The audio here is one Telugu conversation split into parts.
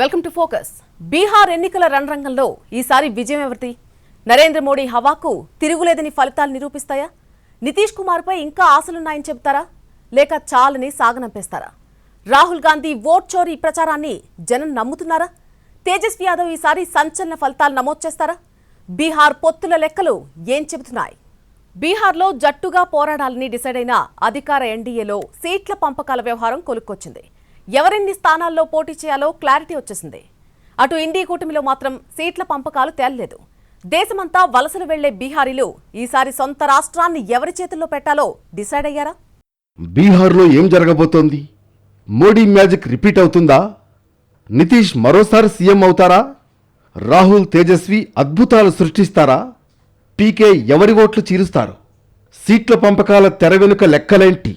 Welcome to focus. బీహార్ ఎన్నికల రణరంగంలో ఈసారి విజయం ఎవరిది? నరేంద్ర మోడీ హవాకు తిరుగులేదని ఫలితాలు నిరూపిస్తాయా? నితీష్ కుమార్పై ఇంకా ఆశలున్నాయని చెబుతారా? లేక చాలని సాగనంపేస్తారా? రాహుల్ గాంధీ ఓట్ చోరీ ప్రచారాన్ని జనం నమ్ముతున్నారా? తేజస్వి యాదవ్ ఈసారి సంచలన ఫలితాలు నమోదు చేస్తారా? బీహార్ పొత్తుల లెక్కలు ఏం చెబుతున్నాయి? బీహార్లో జట్టుగా పోరాడాలని డిసైడ్ అయిన అధికార ఎన్డీఏలో సీట్ల పంపకాల వ్యవహారం కొలుక్కొచ్చింది. ఎవరెన్ని స్థానాల్లో పోటీ చేయాలో క్లారిటీ వచ్చేసింది. అటు ఇండీ కూటమిలో మాత్రం సీట్ల పంపకాలు తేలలేదు. దేశమంతా వలసలు వెళ్ళే బీహారీలు ఈసారి సొంత రాష్ట్రాన్ని ఎవరి చేతుల్లో పెట్టాలో డిసైడ్ అయ్యారా? బీహార్లో ఏం జరగబోతోంది? మోడీ మ్యాజిక్ రిపీట్ అవుతుందా? నితీష్ మరోసారి సీఎం అవుతారా? రాహుల్ తేజస్వి అద్భుతాలు సృష్టిస్తారా? పీకే ఎవరి ఓట్లు చీరుస్తారు? సీట్ల పంపకాల తెర వెనుక లెక్కలేంటి?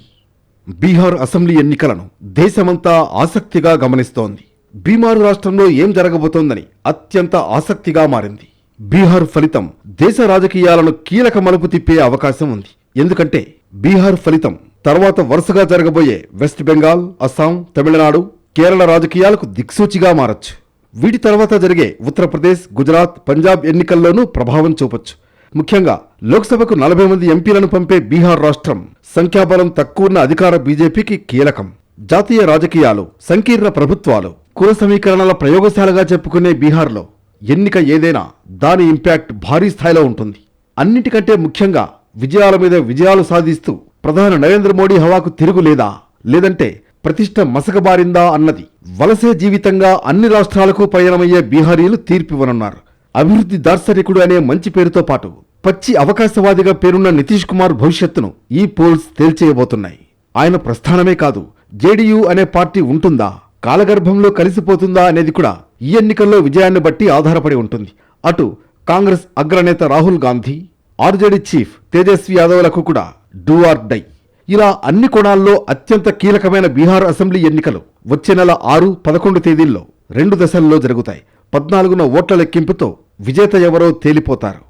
బీహార్ అసెంబ్లీ ఎన్నికలను దేశమంతా ఆసక్తిగా గమనిస్తోంది. బీమారు రాష్ట్రంలో ఏం జరగబోతోందని అత్యంత ఆసక్తిగా మారింది. బీహార్ ఫలితం దేశ రాజకీయాలను కీలక మలుపు తిప్పే అవకాశం ఉంది. ఎందుకంటే బీహార్ ఫలితం తర్వాత వరుసగా జరగబోయే వెస్ట్ బెంగాల్ అస్సాం తమిళనాడు కేరళ రాజకీయాలకు దిక్సూచిగా మారచ్చు. వీటి తర్వాత జరిగే ఉత్తరప్రదేశ్ గుజరాత్ పంజాబ్ ఎన్నికల్లోనూ ప్రభావం చూపొచ్చు. ముఖ్యంగా లోక్సభకు నలభై మంది ఎంపీలను పంపే బీహార్ రాష్ట్రం సంఖ్యాబలం తక్కువ ఉన్న అధికార బీజేపీకి కీలకం. జాతీయ రాజకీయాలు సంకీర్ణ ప్రభుత్వాలు కుల సమీకరణల ప్రయోగశాలగా చెప్పుకునే బీహార్లో ఎన్నిక ఏదైనా దాని ఇంపాక్ట్ భారీ స్థాయిలో ఉంటుంది. అన్నిటికంటే ముఖ్యంగా విజయాల మీద విజయాలు సాధిస్తూ ప్రధాని నరేంద్ర మోడీ హవాకు తిరుగులేదా లేదంటే ప్రతిష్ట మసకబారిందా అన్నది వలసే జీవితంగా అన్ని రాష్ట్రాలకు పయనమయ్యే బీహారీలు తీర్పివ్వనున్నారు. అభివృద్ధి దార్శనికుడు అనే మంచి పేరుతో పాటు పచ్చి అవకాశవాదిగా పేరున్న నితీష్ కుమార్ భవిష్యత్తును ఈ పోల్స్ తేల్చేయబోతున్నాయి. ఆయన ప్రస్థానమే కాదు జేడీయూ అనే పార్టీ ఉంటుందా కాలగర్భంలో కలిసిపోతుందా అనేది కూడా ఈ ఎన్నికల్లో విజయాన్ని బట్టి ఆధారపడి ఉంటుంది. అటు కాంగ్రెస్ అగ్రనేత రాహుల్ గాంధీ ఆర్జేడీ చీఫ్ తేజస్వి యాదవ్లకు కూడా డూ ఆర్ డై. ఇలా అన్ని కోణాల్లో అత్యంత కీలకమైన బీహార్ అసెంబ్లీ ఎన్నికలు వచ్చే నెల ఆరు పదకొండు తేదీల్లో రెండు దశల్లో జరుగుతాయి. పద్నాలుగున ఓట్ల లెక్కింపుతో విజేత ఎవరో తేలిపోతారు.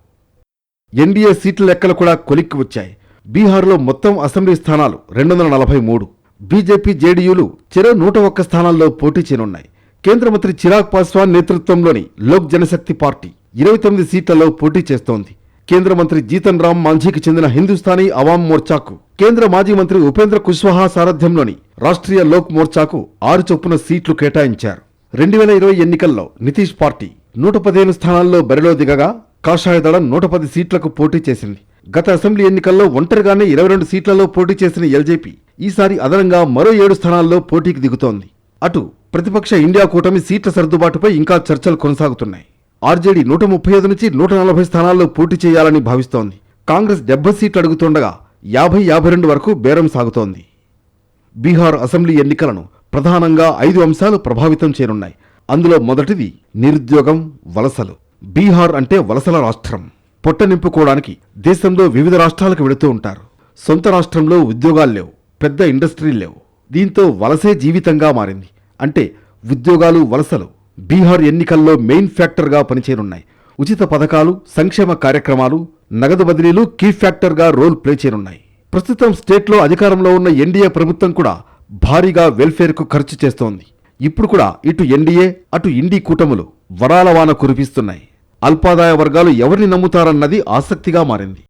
ఎన్డీఏ సీట్ల లెక్కలు కూడా కొలిక్కి వచ్చాయి. బీహార్లో మొత్తం అసెంబ్లీ స్థానాలు రెండు వందల నలభై మూడు. బీజేపీ జేడీయూలు చెరో నూట ఒక్క స్థానాల్లో పోటీ చేయనున్నాయి. కేంద్ర మంత్రి చిరాగ్ పాస్వాన్ నేతృత్వంలోని లోక్ జనశక్తి పార్టీ ఇరవై తొమ్మిది సీట్లలో పోటీ చేస్తోంది. కేంద్ర మంత్రి జీతన్ రామ్ మాంఝీకి చెందిన హిందుస్థానీ అవామ్ మోర్చాకు కేంద్ర మాజీ మంత్రి ఉపేంద్ర కుష్వాహా సారథ్యంలోని రాష్ట్రీయ లోక్ మోర్చాకు ఆరు చొప్పున సీట్లు కేటాయించారు. రెండు వేల ఇరవై ఎన్నికల్లో నితీష్ పార్టీ నూట పదిహేను స్థానాల్లో బరిలో దిగగా కాషాయ దళం నూట పది సీట్లకు పోటీ చేసింది. గత అసెంబ్లీ ఎన్నికల్లో ఒంటరిగానే ఇరవై రెండు సీట్లలో పోటీ చేసిన ఎల్జేపీ ఈసారి అదనంగా మరో ఏడు స్థానాల్లో పోటీకి దిగుతోంది. అటు ప్రతిపక్ష ఇండియా కూటమి సీట్ల సర్దుబాటుపై ఇంకా చర్చలు కొనసాగుతున్నాయి. ఆర్జేడీ నూట ముప్పై ఐదు నుంచి నూట నలభై స్థానాల్లో పోటీ చేయాలని భావిస్తోంది. కాంగ్రెస్ డెబ్బై సీట్లు అడుగుతుండగా యాభై యాభై రెండు వరకు బేరం సాగుతోంది. బీహార్ అసెంబ్లీ ఎన్నికలను ప్రధానంగా ఐదు అంశాలు ప్రభావితం చేయనున్నాయి. అందులో మొదటిది నిరుద్యోగం వలసలు. బీహార్ అంటే వలసల రాష్ట్రం. పొట్ట నింపుకోవడానికి దేశంలో వివిధ రాష్ట్రాలకు వెళుతూ ఉంటారు. సొంత రాష్ట్రంలో ఉద్యోగాలు లేవు. పెద్ద ఇండస్ట్రీలు లేవు. దీంతో వలసే జీవితంగా మారింది. అంటే ఉద్యోగాలు వలసలు. బీహార్ ఎన్నికల్లో మెయిన్ ఫ్యాక్టర్గా పనిచేయనున్నాయి. ఉచిత పథకాలు సంక్షేమ కార్యక్రమాలు నగదు బదిలీలు కీ ఫ్యాక్టర్గా రోల్ ప్లే చేయనున్నాయి. ప్రస్తుతం స్టేట్లో అధికారంలో ఉన్న ఎన్డీఏ ప్రభుత్వం కూడా భారీగా వెల్ఫేర్కు ఖర్చు చేస్తోంది. ఇప్పుడు కూడా ఇటు ఎన్డీఏ అటు ఇండీ కూటములు వరాల వాన కురిపిస్తున్నాయి. అల్పాదాయ వర్గాలు ఎవరిని నమ్ముతారన్నది ఆసక్తిగా మారింది.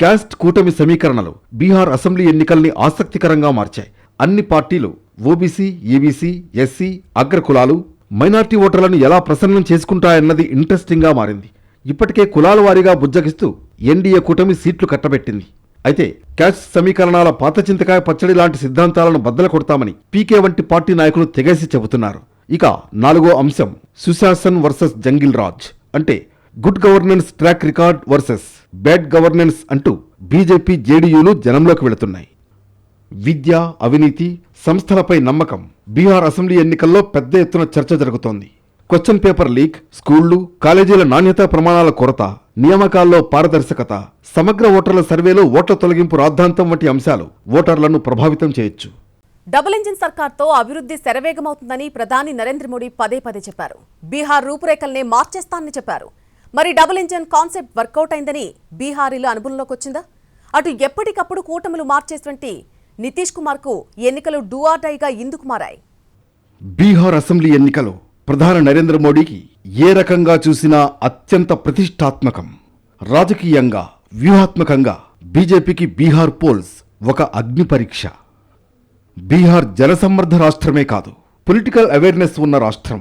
క్యాస్ట్ కూటమి సమీకరణలు బీహార్ అసెంబ్లీ ఎన్నికల్ని ఆసక్తికరంగా మార్చాయి. అన్ని పార్టీలు ఓబీసీ ఈబీసీ ఎస్సీ అగ్రకులాలు మైనార్టీ ఓటర్లను ఎలా ప్రసన్నం చేసుకుంటాయన్నది ఇంట్రెస్టింగ్గా మారింది. ఇప్పటికే కులాల వారీగా బుజ్జగిస్తూ ఎన్డీఏ కూటమి సీట్లు కట్టబెట్టింది. అయితే క్యాస్ట్ సమీకరణాల పాత చింతకాయ పచ్చడి లాంటి సిద్ధాంతాలను బద్దలు కొడతామని పీకే వంటి పార్టీ నాయకులు తెగేసి చెబుతున్నారు. ఇక నాలుగో అంశం సుశాసన్ వర్సెస్ జంగిల్ రాజ్. అంటే good governance track record versus bad governance అంటూ బీజేపీ జేడీయూలు జనంలోకి వెళుతున్నాయి. విద్య అవినీతి సంస్థలపై నమ్మకం. బీహార్ అసెంబ్లీ ఎన్నికల్లో పెద్ద ఎత్తున చర్చ జరుగుతోంది. క్వశ్చన్ పేపర్ లీక్ స్కూళ్ళు కాలేజీల నాణ్యతా ప్రమాణాల కొరత నియామకాల్లో పారదర్శకత సమగ్ర ఓటర్ల సర్వేలో ఓట్ల తొలగింపు రాద్ధాంతం వంటి అంశాలు ఓటర్లను ప్రభావితం చేయొచ్చు. డబుల్ ఇంజిన్ సర్కార్తో అభివృద్ధి శరవేగమవుతుందని ప్రధాని నరేంద్ర మోడీ పదే పదే చెప్పారు. బీహార్ రూపురేఖల్నే మార్చేస్తానని చెప్పారు. మరి డబుల్ ఇంజన్ కాన్సెప్ట్ వర్కౌట్ అయిందని బీహారీలో అనుభవంలోకి వచ్చిందా? అటు ఎప్పటికప్పుడు కూటములు మార్చేటువంటి నితీష్ కుమార్కు ఎన్నికలు డూఆర్డైగా ఎందుకు మారాయి? బీహార్ అసెంబ్లీ ఎన్నికలు ప్రధాని నరేంద్ర మోడీకి ఏ రకంగా చూసినా అత్యంత ప్రతిష్టాత్మకం. రాజకీయంగా వ్యూహాత్మకంగా బీజేపీకి బీహార్ పోల్స్ ఒక అగ్ని పరీక్ష. బీహార్ జనసమ్మర్ధ రాష్ట్రమే కాదు పొలిటికల్ అవేర్నెస్ ఉన్న రాష్ట్రం.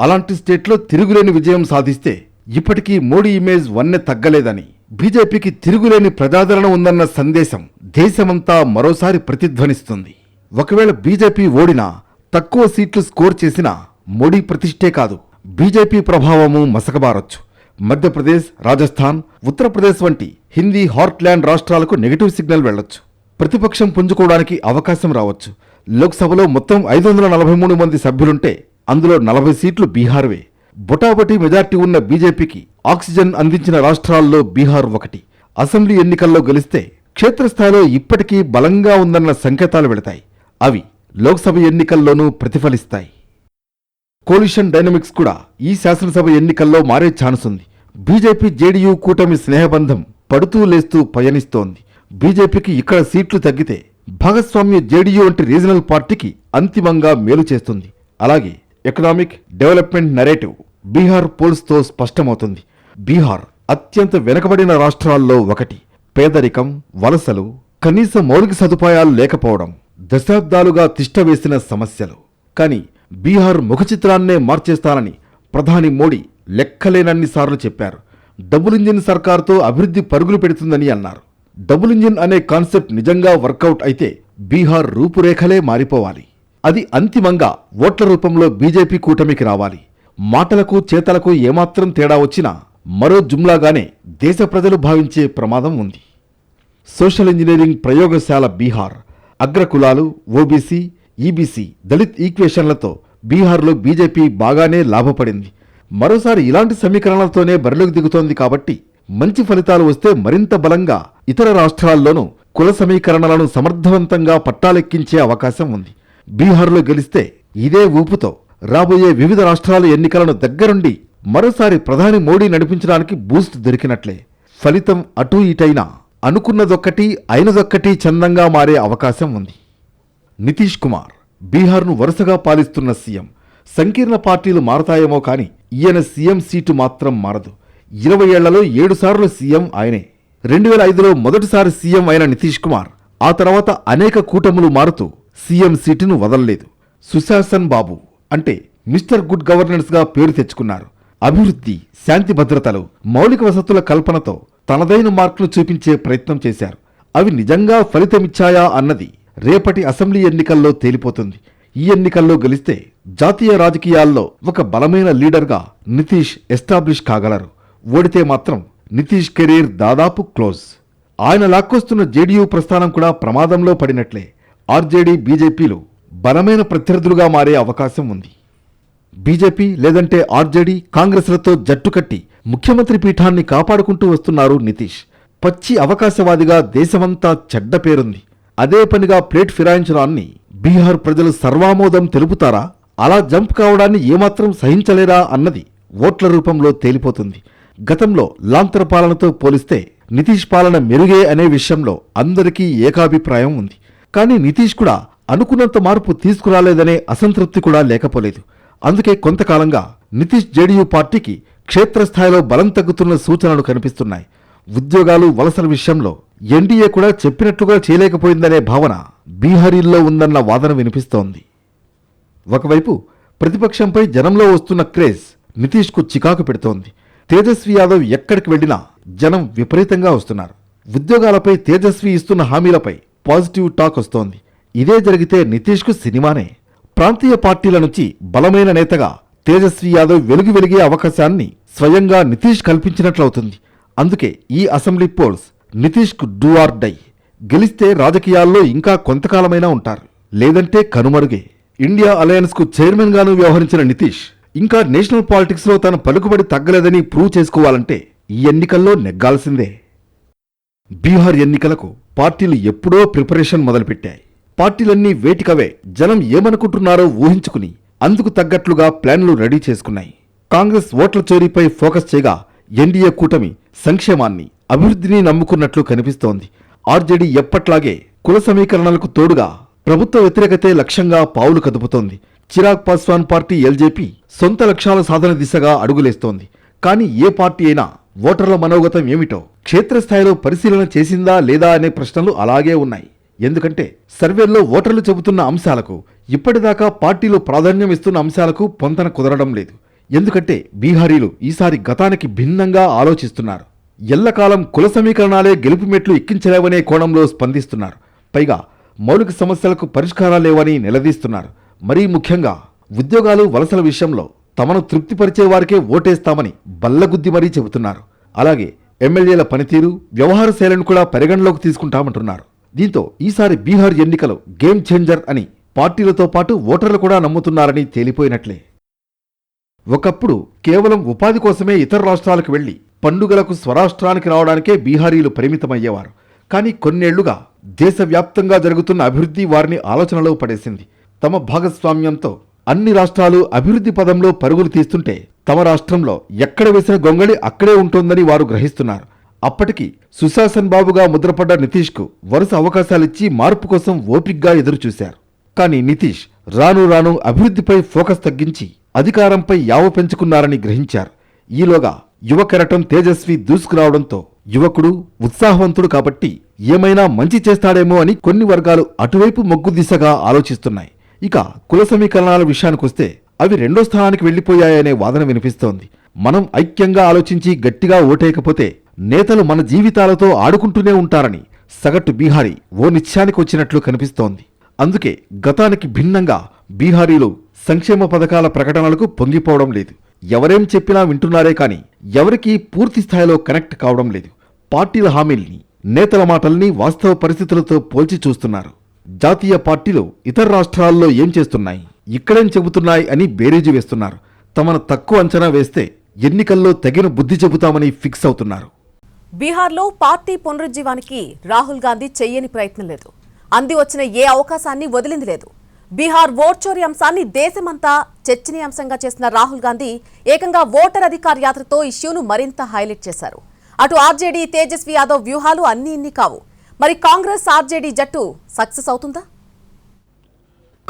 అలాంటి స్టేట్లో తిరుగులేని విజయం సాధిస్తే ఇప్పటికీ మోడీ ఇమేజ్ వన్నె తగ్గలేదని. బీజేపీకి తిరుగులేని ప్రజాదరణ ఉందన్న సందేశం దేశమంతా మరోసారి ప్రతిధ్వనిస్తుంది. ఒకవేళ బీజేపీ ఓడినా తక్కువ సీట్లు స్కోర్ చేసినా మోడీ ప్రతిష్టే కాదు. బీజేపీ ప్రభావము మసకబారొచ్చు. మధ్యప్రదేశ్ రాజస్థాన్ ఉత్తరప్రదేశ్ వంటి హిందీ హార్ట్ల్యాండ్ రాష్ట్రాలకు నెగటివ్ సిగ్నల్ వెళ్ళొచ్చు ప్రతిపక్షం పుంజుకోవడానికి అవకాశం రావచ్చు. లోక్సభలో మొత్తం ఐదు వందల నలభై మూడు మంది సభ్యులుంటే అందులో నలభై సీట్లు బీహార్వే. బొటాబొటీ మెజార్టీ ఉన్న బీజేపీకి ఆక్సిజన్ అందించిన రాష్ట్రాల్లో బీహార్ ఒకటి. అసెంబ్లీ ఎన్నికల్లో గెలిస్తే క్షేత్రస్థాయిలో ఇప్పటికీ బలంగా ఉందన్న సంకేతాలు వెళతాయి. అవి లోక్సభ ఎన్నికల్లోనూ ప్రతిఫలిస్తాయి. కోలిషన్ డైనమిక్స్ కూడా ఈ శాసనసభ ఎన్నికల్లో మారే ఛాన్స్ ఉంది. బీజేపీ జేడీయూ కూటమి స్నేహబంధం పడుతూ లేస్తూ పయనిస్తోంది. బీజేపీకి ఇక్కడ సీట్లు తగ్గితే భాగస్వామ్య జేడీయూ వంటి రీజనల్ పార్టీకి అంతిమంగా మేలు చేస్తుంది. అలాగే ఎకనామిక్ డెవలప్మెంట్ నరేటివ్ బీహార్ పోల్స్తో స్పష్టమవుతుంది. బీహార్ అత్యంత వెనుకబడిన రాష్ట్రాల్లో ఒకటి. పేదరికం వలసలు కనీస మౌలిక సదుపాయాలు లేకపోవడం దశాబ్దాలుగా తిష్టవేసిన సమస్యలు. కానీ బీహార్ ముఖ చిత్రాన్నే మార్చేస్తానని ప్రధాని మోడీ లెక్కలేనన్నిసార్లు చెప్పారు. డబుల్ ఇంజిన్ సర్కార్తో అభివృద్ధి పరుగులు పెడుతుందని అన్నారు. డబుల్ ఇంజిన్ అనే కాన్సెప్ట్ నిజంగా వర్కౌట్ అయితే బీహార్ రూపురేఖలే మారిపోవాలి. అది అంతిమంగా ఓట్ల రూపంలో బీజేపీ కూటమికి రావాలి. మాటలకు చేతలకు ఏమాత్రం తేడా వచ్చినా మరో జుమ్లాగానే దేశ ప్రజలు భావించే ప్రమాదం ఉంది. సోషల్ ఇంజనీరింగ్ ప్రయోగశాల బీహార్ అగ్రకులాలు ఓబీసీ ఈబీసీ దళిత్ ఈక్వేషన్లతో బీహార్లో బీజేపీ బాగానే లాభపడింది. మరోసారి ఇలాంటి సమీకరణలతోనే బరిలోకి దిగుతోంది కాబట్టి మంచి ఫలితాలు వస్తే మరింత బలంగా ఇతర రాష్ట్రాల్లోనూ కుల సమీకరణలను సమర్థవంతంగా పట్టాలెక్కించే అవకాశం ఉంది. బీహార్లో గెలిస్తే ఇదే ఊపుతో రాబోయే వివిధ రాష్ట్రాల ఎన్నికలను దగ్గరుండి మరోసారి ప్రధాని మోడీ నడిపించడానికి బూస్ట్ దొరికినట్లే. ఫలితం అటూ ఇటైనా అనుకున్నదొక్కటి అయినదొక్కటి చందంగా మారే అవకాశం ఉంది. నితీష్ కుమార్ బీహార్ను వరుసగా పాలిస్తున్న సీఎం. సంకీర్ణ పార్టీలు మారతాయేమో కాని ఈయన సీఎం సీటు మాత్రం మారదు. ఇరవై ఏళ్ళలో ఏడుసార్లు సీఎం ఆయనే. రెండు వేల ఐదులో మొదటిసారి సీఎం అయిన నితీష్ కుమార్ ఆ తర్వాత అనేక కూటములు మారుతూ సీఎం సీటును వదల్లేదు. సుశాసన్ బాబు అంటే మిస్టర్ గుడ్ గవర్నెన్స్గా పేరు తెచ్చుకున్నారు. అభివృద్ధి శాంతి భద్రతలు మౌలిక వసతుల కల్పనతో తనదైన మార్కులు చూపించే ప్రయత్నం చేశారు. అవి నిజంగా ఫలితమిచ్చాయా అన్నది రేపటి అసెంబ్లీ ఎన్నికల్లో తేలిపోతుంది. ఈ ఎన్నికల్లో గెలిస్తే జాతీయ రాజకీయాల్లో ఒక బలమైన లీడర్గా నితీష్ ఎస్టాబ్లిష్ కాగలరు. ఓడితే మాత్రం నితీష్ కెరీర్ దాదాపు క్లోజ్. ఆయన లాక్కొస్తున్న జేడీయూ ప్రస్థానం కూడా ప్రమాదంలో పడినట్లే. ఆర్జేడీ బీజేపీలు బలమైన ప్రత్యర్థులుగా మారే అవకాశం ఉంది. బీజేపీ లేదంటే ఆర్జేడీ కాంగ్రెస్లతో జట్టు కట్టి ముఖ్యమంత్రి పీఠాన్ని కాపాడుకుంటూ వస్తున్నారు నితీష్. పచ్చి అవకాశవాదిగా దేశమంతా చెడ్డ పేరుంది. అదే పనిగా ప్లేట్ ఫిరాయించడాన్ని బీహార్ ప్రజలు సర్వామోదం తెలుపుతారా? అలా జంప్ కావడాన్ని ఏమాత్రం సహించలేరా అన్నది ఓట్ల రూపంలో తేలిపోతుంది. గతంలో లాంతర పాలనతో పోలిస్తే నితీష్ పాలన మెరుగే అనే విషయంలో అందరికీ ఏకాభిప్రాయం ఉంది. కానీ నితీష్ కూడా అనుకున్నంత మార్పు తీసుకురాలేదనే అసంతృప్తి కూడా లేకపోలేదు. అందుకే కొంతకాలంగా నితీష్ జేడీయూ పార్టీకి క్షేత్రస్థాయిలో బలం తగ్గుతున్న సూచనలు కనిపిస్తున్నాయి. ఉద్యోగాలు వలసల విషయంలో ఎన్డీఏ కూడా చెప్పినట్లుగా చేయలేకపోయిందనే భావన బీహారీల్లో ఉందన్న వాదన వినిపిస్తోంది. ఒకవైపు ప్రతిపక్షంపై జనంలో వస్తున్న క్రేజ్ నితీష్కు చికాకు పెడుతోంది. తేజస్వి యాదవ్ ఎక్కడికి వెళ్ళినా జనం విపరీతంగా వస్తున్నారు. ఉద్యోగాలపై తేజస్వి ఇస్తున్న హామీలపై పాజిటివ్ టాక్ వస్తోంది. ఇదే జరిగితే నితీష్కు సినిమానే. ప్రాంతీయ పార్టీల నుంచి బలమైన నేతగా తేజస్వి యాదవ్ వెలుగు వెలిగే అవకాశాన్ని స్వయంగా నితీష్ కల్పించినట్లవుతుంది. అందుకే ఈ అసెంబ్లీ పోల్స్ నితీష్కు డూ ఆర్ డై. గెలిస్తే రాజకీయాల్లో ఇంకా కొంతకాలమైనా ఉంటారు. లేదంటే కనుమరుగే. ఇండియా అలయన్స్కు చైర్మన్ గాను వ్యవహరించిన నితీష్ ఇంకా నేషనల్ పాలిటిక్స్లో తన పలుకుబడి తగ్గలేదని ప్రూవ్ చేసుకోవాలంటే ఈ ఎన్నికల్లో నెగ్గాల్సిందే. బీహార్ ఎన్నికలకు పార్టీలు ఎప్పుడో ప్రిపరేషన్ మొదలుపెట్టాయి. పార్టీలన్నీ వేటికవే జనం ఏమనుకుంటున్నారో ఊహించుకుని అందుకు తగ్గట్లుగా ప్లాన్లు రెడీ చేసుకున్నాయి. కాంగ్రెస్ ఓట్ల చోరీపై ఫోకస్ చేయగా ఎన్డీఏ కూటమి సంక్షేమాన్ని అభివృద్ధిని నమ్ముకున్నట్లు కనిపిస్తోంది. ఆర్జేడీ ఎప్పట్లాగే కుల సమీకరణలకు తోడుగా ప్రభుత్వ వ్యతిరేకతే లక్ష్యంగా పావులు కదుపుతోంది. చిరాగ్ పాస్వాన్ పార్టీ ఎల్జేపీ సొంత లక్ష్యాల సాధన దిశగా అడుగులేస్తోంది. కానీ ఏ పార్టీ అయినా ఓటర్ల మనోగతం ఏమిటో క్షేత్రస్థాయిలో పరిశీలన చేసిందా లేదా అనే ప్రశ్నలు అలాగే ఉన్నాయి. ఎందుకంటే సర్వేల్లో ఓటర్లు చెబుతున్న అంశాలకు ఇప్పటిదాకా పార్టీలు ప్రాధాన్యం ఇస్తున్న అంశాలకు పొంతన కుదరడం లేదు. ఎందుకంటే బీహారీలు ఈసారి గతానికి భిన్నంగా ఆలోచిస్తున్నారు. ఎల్లకాలం కుల సమీకరణాలే గెలుపు మెట్లు ఎక్కించలేవనే కోణంలో స్పందిస్తున్నారు. పైగా మౌలిక సమస్యలకు పరిష్కారాలు లేవని నిలదీస్తున్నారు. మరీ ముఖ్యంగా ఉద్యోగాలు వలసల విషయంలో తమను తృప్తిపరిచే వారికే ఓటేస్తామని బల్లగుద్ది మరీ చెబుతున్నారు. అలాగే ఎమ్మెల్యేల పనితీరు వ్యవహార శైలిని కూడా పరిగణలోకి తీసుకుంటామంటున్నారు. దీంతో ఈసారి బీహార్ ఎన్నికలు గేమ్ చేంజర్ అని పార్టీలతో పాటు ఓటర్లు కూడా నమ్ముతున్నారని తేలిపోయినట్లే. ఒకప్పుడు కేవలం ఉపాధి కోసమే ఇతర రాష్ట్రాలకు వెళ్ళి పండుగలకు స్వరాష్ట్రానికి రావడానికే బీహారీలు పరిమితమయ్యేవారు. కానీ కొన్నేళ్ళుగా దేశవ్యాప్తంగా జరుగుతున్న అభివృద్ధి వారిని ఆలోచనలో పడేసింది. తమ భాగస్వామ్యంతో అన్ని రాష్ట్రాలు అభివృద్ధి పదంలో పరుగులు తీస్తుంటే తమ రాష్ట్రంలో ఎక్కడ వేసిన గొంగళి అక్కడే ఉంటోందని వారు గ్రహిస్తున్నారు. అప్పటికి సుశాసన్ బాబుగా ముద్రపడ్డ నితీష్కు వరుస అవకాశాలిచ్చి మార్పు కోసం ఓపిగ్గా ఎదురుచూశారు. కానీ నితీష్ రాను రాను అభివృద్ధిపై ఫోకస్ తగ్గించి అధికారంపై యావ పెంచుకున్నారని గ్రహించారు. ఈలోగా యువ కెరటం తేజస్వి దూసుకురావడంతో యువకుడు ఉత్సాహవంతుడు కాబట్టి ఏమైనా మంచి చేస్తాడేమో అని కొన్ని వర్గాలు అటువైపు మొగ్గు దిశగా ఆలోచిస్తున్నాయి. ఇక కుల సమీకరణాల విషయానికొస్తే అవి రెండో స్థానానికి వెళ్ళిపోయాయనే వాదన వినిపిస్తోంది. మనం ఐక్యంగా ఆలోచించి గట్టిగా ఓటేయకపోతే నేతలు మన జీవితాలతో ఆడుకుంటూనే ఉంటారని సగటు బీహారీ ఓ నిత్యానికి వచ్చినట్లు కనిపిస్తోంది. అందుకే గతానికి భిన్నంగా బీహారీలు సంక్షేమ పథకాల ప్రకటనలకు పొంగిపోవడం లేదు. ఎవరేం చెప్పినా వింటున్నారే కాని ఎవరికీ పూర్తి స్థాయిలో కనెక్ట్ కావడం లేదు. పార్టీల హామీల్ని నేతల మాటల్ని వాస్తవ పరిస్థితులతో పోల్చి చూస్తున్నారు. జాతీయ పార్టీలు ఇతర రాష్ట్రాల్లో ఏం చేస్తున్నాయి ఇక్కడేం చెబుతున్నాయి అని బేరీజు వేస్తున్నారు. తమను తక్కువ అంచనా వేస్తే ఎన్నికల్లో తగిన బుద్ధి చెబుతామని ఫిక్స్ అవుతున్నారు. బీహార్లో పార్టీ పునరుజ్జీవానికి రాహుల్ గాంధీ చెయ్యని ప్రయత్నం లేదు. అంది వచ్చిన ఏ అవకాశాన్ని వదిలింది లేదు. బీహార్ ఓట్ చోరీ అంశాన్ని దేశమంతా చర్చనీయాంశంగా చేసిన రాహుల్ గాంధీ ఏకంగా ఓటర్ అధికార్ యాత్రతో ఇష్యూను మరింత హైలైట్ చేశారు. అటు ఆర్జేడీ తేజస్వి యాదవ్ వ్యూహాలు అన్ని ఇన్ని కావు. మరి కాంగ్రెస్ ఆర్జేడీ జట్టు సక్సెస్ అవుతుందా?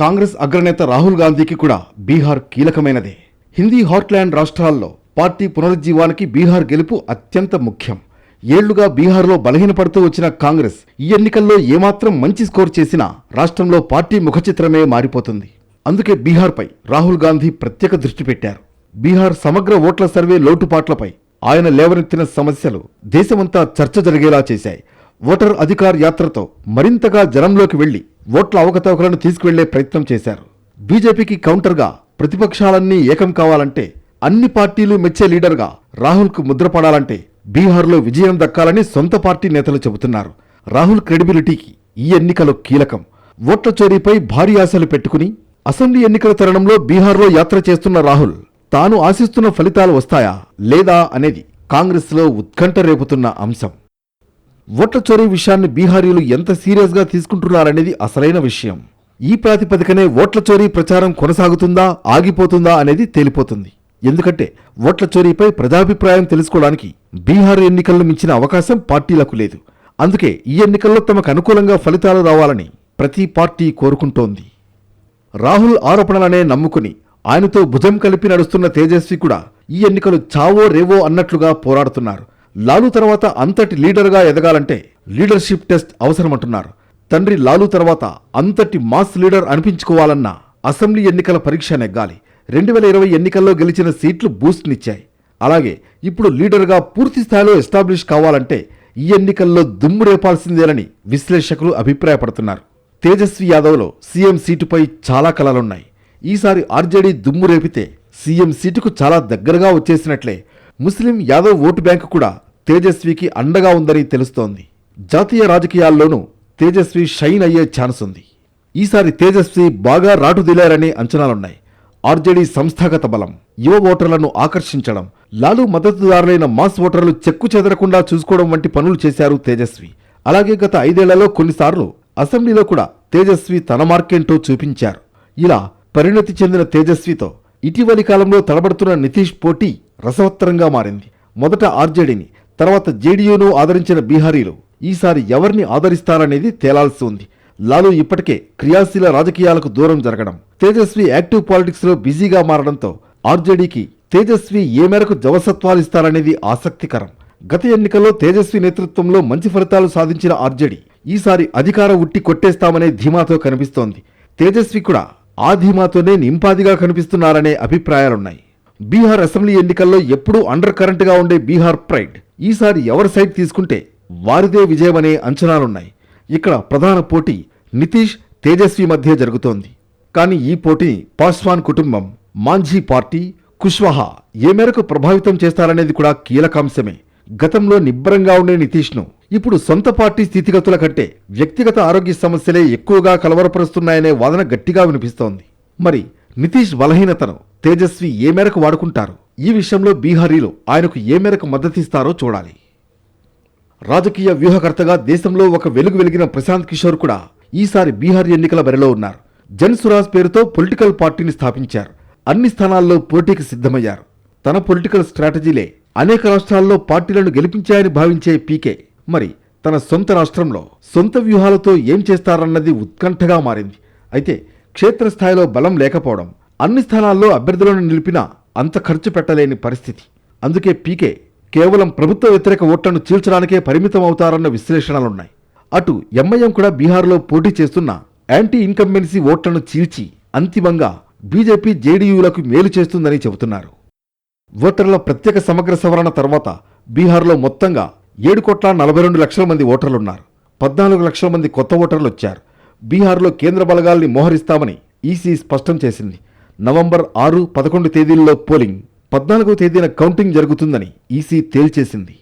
కాంగ్రెస్ అగ్రనేత రాహుల్ గాంధీకి కూడా బీహార్ కీలకమైనదే. హిందీ హార్ట్లాండ్ రాష్ట్రాల్లో పార్టీ పునరుజ్జీవానికి బీహార్ గెలుపు అత్యంత ముఖ్యం. ఏళ్ళుగా బీహార్లో బలహీనపడుతూ వచ్చిన కాంగ్రెస్ ఈ ఎన్నికల్లో ఏమాత్రం మంచి స్కోర్ చేసినా రాష్ట్రంలో పార్టీ ముఖచిత్రమే మారిపోతుంది. అందుకే బీహార్పై రాహుల్ గాంధీ ప్రత్యేక దృష్టి పెట్టారు. బీహార్ సమగ్ర ఓట్ల సర్వే లోటుపాట్లపై ఆయన లేవనెత్తిన సమస్యలు దేశమంతా చర్చ జరిగేలా చేశాయి. ఓటర్ అధికార్ యాత్రతో మరింతగా జనంలోకి వెళ్ళి ఓట్ల అవకతవకలను తీసుకువెళ్ళే ప్రయత్నం చేశారు. బీజేపీకి కౌంటర్గా ప్రతిపక్షాలన్నీ ఏకం కావాలంటే అన్ని పార్టీలు మెచ్చే లీడర్గా రాహుల్కు ముద్రపడాలంటే బీహార్లో విజయం దక్కాలని సొంత పార్టీ నేతలు చెబుతున్నారు. రాహుల్ క్రెడిబిలిటీకి ఈ ఎన్నికలు కీలకం. ఓట్ల చోరీపై భారీ ఆశలు పెట్టుకుని అసెంబ్లీ ఎన్నికల తరుణంలో బీహార్లో యాత్ర చేస్తున్న రాహుల్ తాను ఆశిస్తున్న ఫలితాలు వస్తాయా లేదా అనేది కాంగ్రెస్లో ఉత్కంఠ రేపుతున్న అంశం. ఓట్ల చోరీ విషయాన్ని బీహారీలు ఎంత సీరియస్గా తీసుకుంటున్నారనేది అసలైన విషయం. ఈ ప్రాతిపదికనే ఓట్ల చోరీ ప్రచారం కొనసాగుతుందా ఆగిపోతుందా అనేది తేలిపోతుంది. ఎందుకంటే ఓట్ల చోరీపై ప్రజాభిప్రాయం తెలుసుకోవడానికి బీహార్ ఎన్నికలను మించిన అవకాశం పార్టీలకు లేదు. అందుకే ఈ ఎన్నికల్లో తమకు అనుకూలంగా ఫలితాలు రావాలని ప్రతి పార్టీ కోరుకుంటోంది. రాహుల్ ఆరోపణలనే నమ్ముకుని ఆయనతో భుజం కలిపి నడుస్తున్న తేజస్వి కూడా ఈ ఎన్నికలు చావో రేవో అన్నట్లుగా పోరాడుతున్నారు. లాలు తర్వాత అంతటి లీడర్గా ఎదగాలంటే లీడర్షిప్ టెస్ట్ అవసరమంటున్నారు. తండ్రి లాలు తర్వాత అంతటి మాస్ లీడర్ అనిపించుకోవాలన్న అసెంబ్లీ ఎన్నికల పరీక్ష నెగ్గాలి. రెండు వేల ఇరవై ఎన్నికల్లో గెలిచిన సీట్లు బూస్ట్నిచ్చాయి. అలాగే ఇప్పుడు లీడర్గా పూర్తి స్థాయిలో ఎస్టాబ్లిష్ కావాలంటే ఈ ఎన్నికల్లో దుమ్ము రేపాల్సిందేనని విశ్లేషకులు అభిప్రాయపడుతున్నారు. తేజస్వి యాదవ్లో సీఎం సీటుపై చాలా కలలున్నాయి. ఈసారి ఆర్జేడీ దుమ్ము రేపితే సీఎం సీటుకు చాలా దగ్గరగా వచ్చేసినట్లే ముస్లిం యాదవ్ ఓటు బ్యాంకు కూడా తేజస్వికి అండగా ఉందని తెలుస్తోంది. జాతీయ రాజకీయాల్లోనూ తేజస్వి షైన్ అయ్యే ఛాన్స్ ఉంది. ఈసారి తేజస్వి బాగా రాటుదిలారనే అంచనాలున్నాయి. ఆర్జేడీ సంస్థాగత బలం యువ ఓటర్లను ఆకర్షించడం లాలు మద్దతుదారులైన మాస్ ఓటర్లు చెక్కు చెదరకుండా చూసుకోవడం వంటి పనులు చేశారు తేజస్వి. అలాగే గత ఐదేళ్ళలో కొన్నిసార్లు అసెంబ్లీలో కూడా తేజస్వి తన మార్కేంటో చూపించారు. ఇలా పరిణతి చెందిన తేజస్వితో ఇటీవలి కాలంలో తడబడుతున్న నితీష్ పోటీ రసవత్తరంగా మారింది. మొదట ఆర్జేడీని తర్వాత జేడీయూను ఆదరించిన బీహారీలు ఈసారి ఎవరిని ఆదరిస్తారనేది తేలాల్సి ఉంది. లాలూ ఇప్పటికే క్రియాశీల రాజకీయాలకు దూరం జరగడం. తేజస్వి యాక్టివ్ పాలిటిక్స్లో బిజీగా మారడంతో ఆర్జేడీకి తేజస్వి ఏ మేరకు జవసత్వాలు ఇస్తారనేది ఆసక్తికరం. గత ఎన్నికల్లో తేజస్వి నేతృత్వంలో మంచి ఫలితాలు సాధించిన ఆర్జేడీ ఈసారి అధికార ఉట్టి కొట్టేస్తామనే ధీమాతో కనిపిస్తోంది. తేజస్వి కూడా ఆ ధీమాతోనే నింపాదిగా కనిపిస్తున్నారనే అభిప్రాయాలున్నాయి. బీహార్ అసెంబ్లీ ఎన్నికల్లో ఎప్పుడూ అండర్ కరెంట్గా ఉండే బీహార్ ప్రైడ్. ఈసారి ఎవరి సైడ్ తీసుకుంటే వారిదే విజయమనే అంచనాలున్నాయి. ఇక్కడ ప్రధాన పోటీ నితీష్ తేజస్వి మధ్య జరుగుతోంది. కానీ ఈ పోటీ పాస్వాన్ కుటుంబం మాంఝీ పార్టీ కుష్వాహా ఏ మేరకు ప్రభావితం చేస్తారనేది కూడా కీలకాంశమే. గతంలో నిబ్బరంగా ఉండే నితీష్ను ఇప్పుడు సొంత పార్టీ స్థితిగతుల కంటే వ్యక్తిగత ఆరోగ్య సమస్యలే ఎక్కువగా కలవరపరుస్తున్నాయనే వాదన గట్టిగా వినిపిస్తోంది. మరి నితీష్ బలహీనతను తేజస్వి ఏ మేరకు వాడుకుంటారు? ఈ విషయంలో బీహారీలో ఆయనకు ఏ మేరకు మద్దతిస్తారో చూడాలి. రాజకీయ వ్యూహకర్తగా దేశంలో ఒక వెలుగు వెలిగిన ప్రశాంత్ కిషోర్ కూడా ఈసారి బీహార్ ఎన్నికల బరిలో ఉన్నారు. జన్ సురాజ్ పేరుతో పొలిటికల్ పార్టీని స్థాపించారు. అన్ని స్థానాల్లో పోటీకి సిద్ధమయ్యారు. తన పొలిటికల్ స్ట్రాటజీలే అనేక రాష్ట్రాల్లో పార్టీలను గెలిపించాయని భావించే పీకే. మరి తన సొంత రాష్ట్రంలో సొంత వ్యూహాలతో ఏం చేస్తారన్నది ఉత్కంఠగా మారింది. అయితే క్షేత్రస్థాయిలో బలం లేకపోవడం అన్ని స్థానాల్లో అభ్యర్థులను నిలిపినా అంత ఖర్చు పెట్టలేని పరిస్థితి. అందుకే పీకే కేవలం ప్రభుత్వ వ్యతిరేక ఓట్లను చీల్చడానికే పరిమితం అవుతారన్న విశ్లేషణలున్నాయి. అటు ఎంఐఎం కూడా బీహార్లో పోటీ చేస్తున్న యాంటీ ఇన్కంబెన్సీ ఓట్లను చీల్చి అంతిమంగా బీజేపీ జేడీయూలకు మేలు చేస్తుందని చెబుతున్నారు. ఓటర్ల ప్రత్యేక సమగ్ర సవరణ తర్వాత బీహార్లో మొత్తంగా ఏడు కోట్ల నలభై రెండు లక్షల మంది ఓటర్లున్నారు. పద్నాలుగు లక్షల మంది కొత్త ఓటర్లు వచ్చారు బీహార్లో కేంద్ర బలగాల్ని మోహరిస్తామని ఈసీ స్పష్టం చేసింది. నవంబర్ ఆరు పదకొండు తేదీల్లో పోలింగ్ పద్నాలుగో తేదీన కౌంటింగ్ జరుగుతుందని ఈసీ తేల్చేసింది.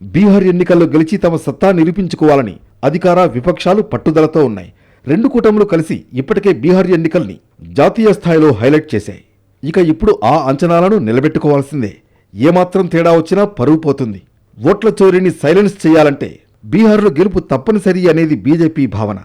బీహార్ ఎన్నికల్లో గెలిచి తమ సత్తా నిరూపించుకోవాలని అధికార విపక్షాలు పట్టుదలతో ఉన్నాయి. రెండు కూటములు కలిసి ఇప్పటికే బీహార్ ఎన్నికల్ని జాతీయ స్థాయిలో హైలైట్ చేశాయి. ఇక ఇప్పుడు ఆ అంచనాలను నిలబెట్టుకోవాల్సిందే. ఏమాత్రం తేడా వచ్చినా పరువు పోతుంది. ఓట్ల చోరీని సైలెన్స్ చేయాలంటే బీహార్లో గెలుపు తప్పనిసరి అనేది బీజేపీ భావన.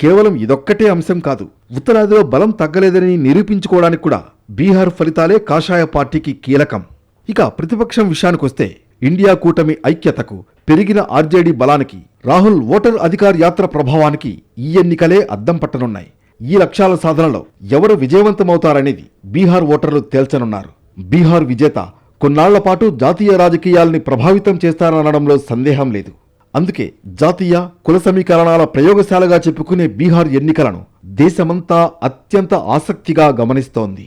కేవలం ఇదొక్కటే అంశం కాదు. ఉత్తరాదిలో బలం తగ్గలేదని నిరూపించుకోవడానికి కూడా బీహార్ ఫలితాలే కాషాయ పార్టీకి కీలకం. ఇక ప్రతిపక్షం విషయానికొస్తే ఇండియా కూటమి ఐక్యతకు పెరిగిన ఆర్జేడీ బలానికి రాహుల్ ఓటర్ అధికార్ యాత్ర ప్రభావానికి ఈ ఎన్నికలే అద్దం పట్టనున్నాయి. ఈ లక్ష్యాల సాధనలో ఎవరు విజయవంతమవుతారనేది బీహార్ ఓటర్లు తేల్చనున్నారు. బీహార్ విజేత కొన్నాళ్ళ పాటు జాతీయ రాజకీయాల్ని ప్రభావితం చేస్తారనడంలో సందేహం లేదు. అందుకే జాతీయ కుల సమీకరణాల ప్రయోగశాలగా చెప్పుకునే బీహార్ ఎన్నికలను దేశమంతా అత్యంత ఆసక్తిగా గమనిస్తోంది.